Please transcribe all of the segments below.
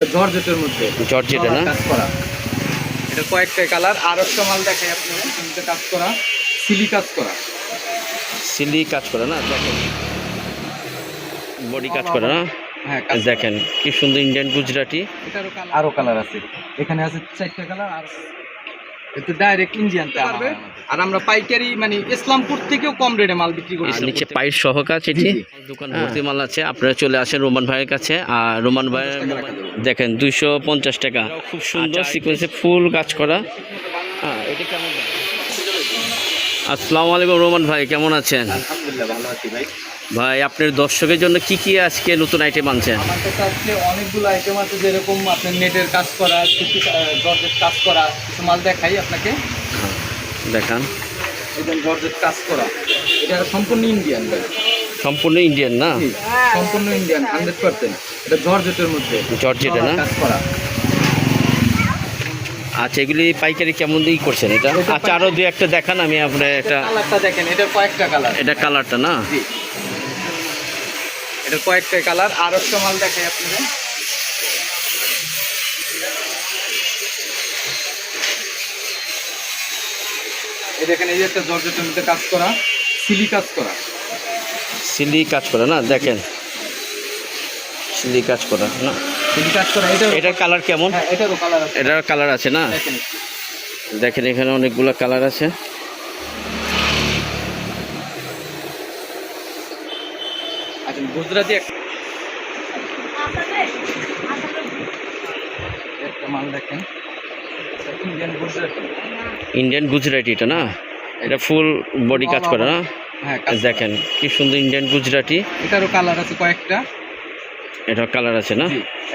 জর্জেটের মধ্যে জর্জেটের না? কাজ করা। এটা কয়েকটা কালার আর একটা মাল দেখাই তিনটে কাজ করা সিলি কাজ করা। সিলি কাজ করা না? দেখেন। বডি কাজ করা না? হ্যাঁ দেখেন কি সুন্দর ইন্ডিয়ান গুজরাটি। এটারও আরও আরও কালার আছে। এখানে আছে চারটা কালার আর একটু ডাইরেক্ট ইন্ডিয়ানতে আর আমরা পাইকারি মানে ইসলামপুর থেকেও কম রেটে মাল বিক্রি করি। নিচে পাইপ এটি। দোকান ভর্তি মাল আছে। আপনারা চলে আসেন রোমান ভাইয়ের কাছে। আর রোমান ভাইয়ের দেখেন দুইশো পঞ্চাশ টাকা। খুব সুন্দর। সিকোয়েন্সে ফুল কাজ করা। হ্যাঁ এটা কেমন? আসসালামু আলাইকুম রোমান ভাই কেমন আছেন? আলহামদুলিল্লাহ ভালো আছি ভাই। ভাই আপনার দর্শকের জন্য কি কি আজকে নতুন আইটেম আনছেন? আমার কাছে আজকে অনেকগুলো আইটেম আছে যেরকম আপনার নেটের কাজ করা কিছু জর্জেট কাজ করা কিছু মাল দেখাই আপনাকে। দেখান। একদম জর্জেট কাজ করা। এটা সম্পূর্ণ ইন্ডিয়ান ভাই। সম্পূর্ণ ইন্ডিয়ান না? সম্পূর্ণ ইন্ডিয়ান হান্ড্রেড পার্সেন্ট এটা জর্জেটের মধ্যে। জর্জেটের না? কাজ করা। আচ্ছা এগুলি পাইকারি কেমন দিয়ে করছেন এটা? আচ্ছা আরও দু একটা দেখান আমি আপনার একটা কালারটা দেখেন এটা কয়েকটা কালার। এটা কালারটা না? জি। এটা কয়েকটা কালার আর একটা মাল দেখাই আপনাকে এই দেখেন এই যে একটা জর্জেটের মধ্যে কাজ করা সিলি কাজ করা। সিলি কাজ করে না দেখেন। সিলি কাজ করা না। সিলি কাজ করা এটা এটার কালার কেমন? হ্যাঁ এটারও কালার এটার কালার আছে না? দেখেন এখানে অনেকগুলো কালার আছে। গুজরাটি একটা মাল দেখেন। ইন্ডিয়ান গুজরাটি। ইন্ডিয়ান গুজরাটি এটা না? এটা ফুল বডি কাজ করে না? হ্যাঁ দেখেন কি সুন্দর ইন্ডিয়ান গুজরাটি। এটারও কালার আছে কয়েকটা। এটার কালার আছে না?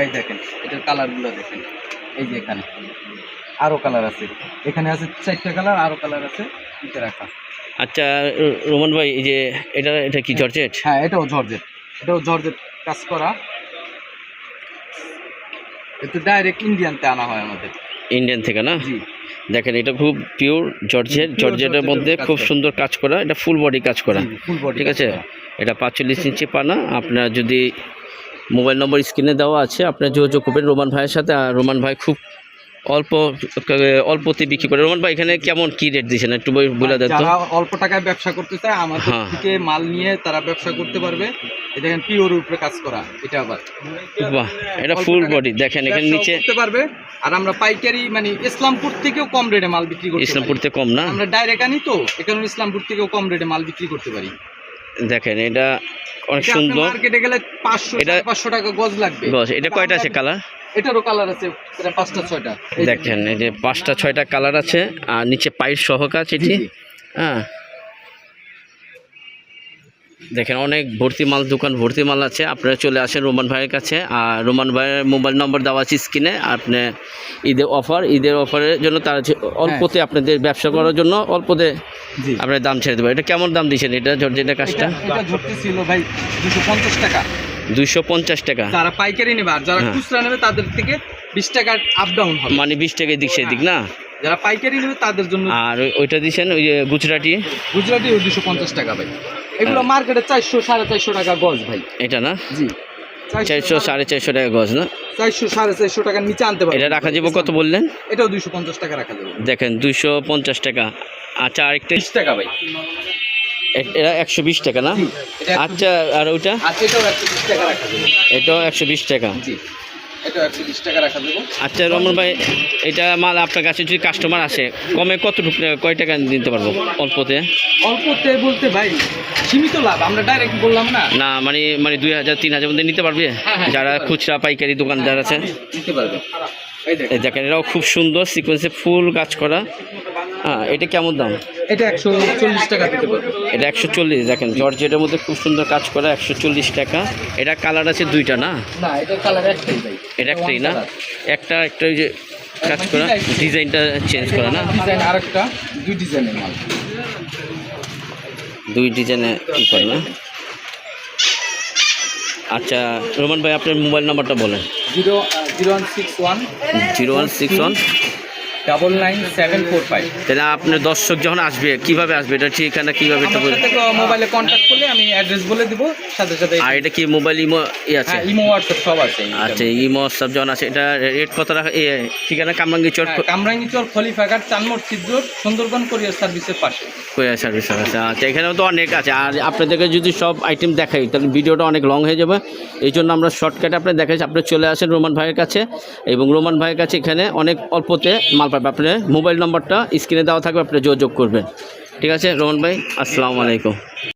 এই দেখেন এটার কালারগুলো দেখেন। এই যে এখানে আরও কালার আছে। এখানে আছে চারটা কালার আরও কালার আছে রাখা। আচ্ছা রোমান ভাই এই যে এটা এটা কি জর্জেট? হ্যাঁ এটাও জর্জেট। এটাও জর্জেট কাজ করা। একটু ডাইরেক্ট ইন্ডিয়ানতে আনা হয় আমাদের। ইন্ডিয়ান থেকে না? জি। দেখেন এটা খুব পিওর জর্জেট জর্জেটের মধ্যে খুব সুন্দর কাজ করা। এটা ফুল বডি কাজ করা। ফুল বডি ঠিক আছে? এটা পাঁচচল্লিশ ইঞ্চি পানা। আপনার যদি মোবাইল নম্বর স্ক্রিনে দেওয়া আছে আপনার যোগাযোগ করবেন রোমান ভাইয়ের সাথে। আর রোমান ভাই খুব অল্প অল্পতে বিক্রি করে। রোমান ভাই এখানে কেমন কি রেট দিচ্ছেন একটু বলে দেন যারা অল্প টাকায় ব্যবসা করতে চায় আমাদের হ্যাঁ। থেকে মাল নিয়ে তারা ব্যবসা করতে পারবে। দেখেন পিওর উপরে কাজ করা এটা আবার। বাহ এটা ফুল বডি দেখেন এখানে নিচে করতে পারবে। আর আমরা পাইকারি মানে ইসলামপুর থেকেও কম রেটে মাল বিক্রি করতে পারি। ইসলামপুরতে কম না? আমরা ডাইরেক্ট আনি তো এখানে ইসলামপুর থেকেও কম রেটে মাল বিক্রি করতে পারি। দেখেন এটা অনেক সুন্দর। মার্কেটে গেলে পাঁচশো এটা- পাঁচশো টাকা গজ লাগবে। গজ এটা কয়টা আছে কালার এটারও কালার আছে এটা পাঁচটা ছয়টা। দেখেন এই যে পাঁচটা ছয়টা কালার আছে আর নিচে পাইপ সহ কাজ এটি হ্যাঁ। দেখেন অনেক ভর্তি মাল দোকান ভর্তি মাল আছে। আপনারা চলে আসেন রোমান ভাইয়ের কাছে। আর রোমান ভাইয়ের মোবাইল নম্বর দেওয়া আছে স্ক্রিনে। আপনি ঈদের অফার ঈদের অফারের জন্য তার অল্পতে আপনাদের ব্যবসা করার জন্য অল্পতে আপনার দাম ছেড়ে দেবো। এটা কেমন দাম দিচ্ছেন? এটা জর্জেটের কাজটা? ছিল ভাই দুশো পঞ্চাশ টাকা। দুইশো পঞ্চাশ টাকা। যারা পাইকারি নেবে আর যারা হ্যাঁ। খুচরা নেবে তাদের থেকে বিশ টাকা আপ ডাউন মানে বিশ টাকা দিক সেদিক না? যারা পাইকারি নেবে তাদের জন্য আর ওইটা দিচ্ছেন ওই যে গুজরাটি? গুজরাটি দুশো পঞ্চাশ টাকা ভাই। এগুলো। মার্কেটে চারশো সাড়ে চারশো টাকা গজ ভাই। এটা না? জি। চারশো সাড়ে চারশো টাকা গজ না? চারশো সাড়ে চারশো টাকার নিচে আনতে পারবে এটা রাখা যাবে কত বললেন? এটাও দুইশো পঞ্চাশ টাকা রাখা যাবে। দেখেন দুইশো পঞ্চাশ টাকা। আচ্ছা আরেকটা বিশ টাকা ভাই। এটা একশো বিশ টাকা না? আচ্ছা আর ওইটা? এটাও একশো বিশ টাকা রাখা যাবে। এটাও একশো বিশ টাকা। জি। এটাও একশো বিশ টাকা রাখা যাবে আচ্ছা রমন ভাই এটা মাল আপনার কাছে যদি কাস্টমার আসে কমে কত কয় টাকা দিতে পারব অল্পতে? অল্পতে বলতে ভাই সীমিত লাভ আমরা ডাইরেক্ট বললাম না। না মানে মানে দুই হাজার তিন হাজার মধ্যে নিতে পারবে? হ্যাঁ, হ্যাঁ, যারা খুচরা পাইকারি দোকানদার আছে নিতে পারবে। এই দেখেন। এরাও খুব সুন্দর সিকোয়েন্সে ফুল কাজ করা। হ্যাঁ এটা কেমন দাম? এটা একশো চল্লিশ টাকা দিতে পারবে। এটা একশো চল্লিশ দেখেন জর্জেটের মধ্যে খুব সুন্দর কাজ করা একশো চল্লিশ টাকা। এটা কালার আছে দুইটা না? না এটার কালার একটাই এটা একটাই না? একটা একটা ওই যে কাজ করা ডিজাইনটা চেঞ্জ করা না? ডিজাইন আরেকটা দুই ডিজাইনের মাল। দুই ডিজাইনে ই করে না? আচ্ছা রোমান ভাই আপনার মোবাইল নাম্বারটা বলেন। Zero zero one six one. Zero one six one. Double nine seven four five তাহলে আপনার দর্শক যখন আসবে কীভাবে আসবে? এটা ঠিকানা কীভাবে মোবাইলে কন্ট্যাক্ট করলে আমি অ্যাড্রেস বলে দিব সাথে সাথে আর এটা কি মোবাইল ইমো ই আছে? ইমো হোয়াটসঅ্যাপ সব আছে। আচ্ছা ইমো হোয়াটসঅ্যাপ যখন আছে এটা রেট কত রাখা ঠিকানা কামরাঙ্গি চর হ্যাঁ, কামরাঙ্গীচর খলিফাঘাট চানমোর সিদ্ধর সুন্দরবন কোরিয়ার সার্ভিসের পাশে। কোরিয়ার সার্ভিস আছে আচ্ছা এখানেও তো অনেক আছে। আর আপনাদেরকে যদি সব আইটেম দেখাই তাহলে ভিডিওটা অনেক লং হয়ে যাবে। এই জন্য আমরা শর্টকাটে আপনি দেখাচ্ছি। আপনি চলে আসেন রোমান ভাইয়ের কাছে। এবং রোমান ভাইয়ের কাছে এখানে অনেক অল্পতে মাল পাবে আপনার মোবাইল নম্বরটা স্ক্রিনে দেওয়া থাকবে, আপনি যোগাযোগ করবেন। ঠিক আছে, রোহন ভাই, আসসালামু আলাইকুম।